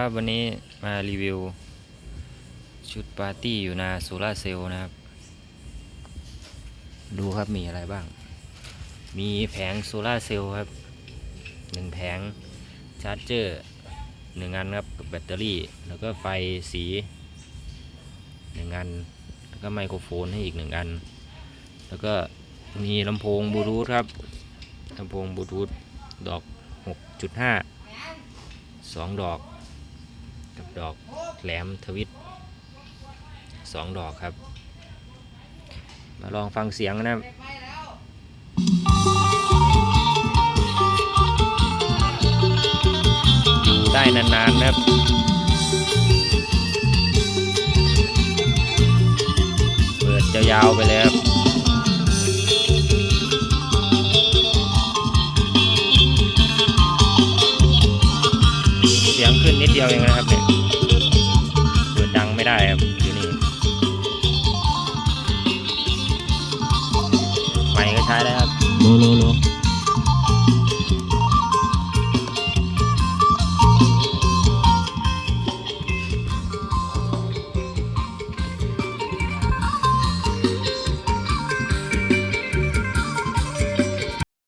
ครับวันนี้มารีวิว ชุดปาร์ตี้อยู่นาโซลาเซลล์นะครับ ดูครับมีอะไรบ้าง มีแผงโซลาเซลล์ครับหนึ่งแผงชาร์จเจอร์หนึ่งอันครับกับแบตเตอรี่ แล้วก็ไฟสีหนึ่งอัน แล้วก็ไมโครโฟนให้อีกหนึ่งอัน แล้วก็มีลำโพงบลูทูธครับลำโพงบลูทูธดอก 6.5สองดอก กับดอกแหลมทวิตสองดอกครับ มาลองฟังเสียงนะครับอยู่ได้นานๆนะครับเปิดยาวๆไปเลยครับ เสียงขึ้นนิดเดียวเองนะครับเนี่ยเปิดดังไม่ได้ครับอยู่นี่ไมค์ก็ใช้ได้ครับโลโลโล